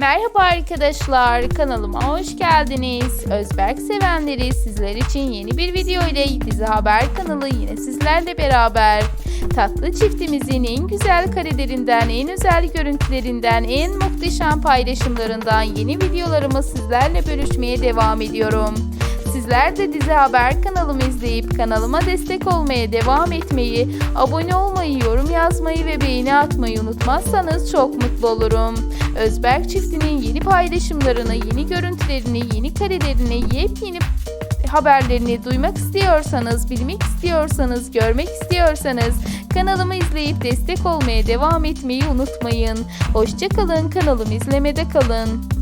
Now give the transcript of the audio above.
Merhaba arkadaşlar, kanalıma hoş geldiniz. Özberk sevenleri sizler için yeni bir video ile Dizi Haber kanalı yine sizlerle beraber. Tatlı çiftimizin en güzel karelerinden, en özel görüntülerinden, en muhteşem paylaşımlarından yeni videolarımı sizlerle bölüşmeye devam ediyorum. Sizler de Dizi Haber kanalımı izleyip kanalıma destek olmaya devam etmeyi, abone olmayı, yorum yazmayı ve beğeni atmayı unutmazsanız çok mutlu olurum. Özberk çiftinin yeni paylaşımlarını, yeni görüntülerini, yeni karelerini, yepyeni haberlerini duymak istiyorsanız, bilmek istiyorsanız, görmek istiyorsanız kanalımı izleyip destek olmaya devam etmeyi unutmayın. Hoşçakalın, kanalımı izlemede kalın.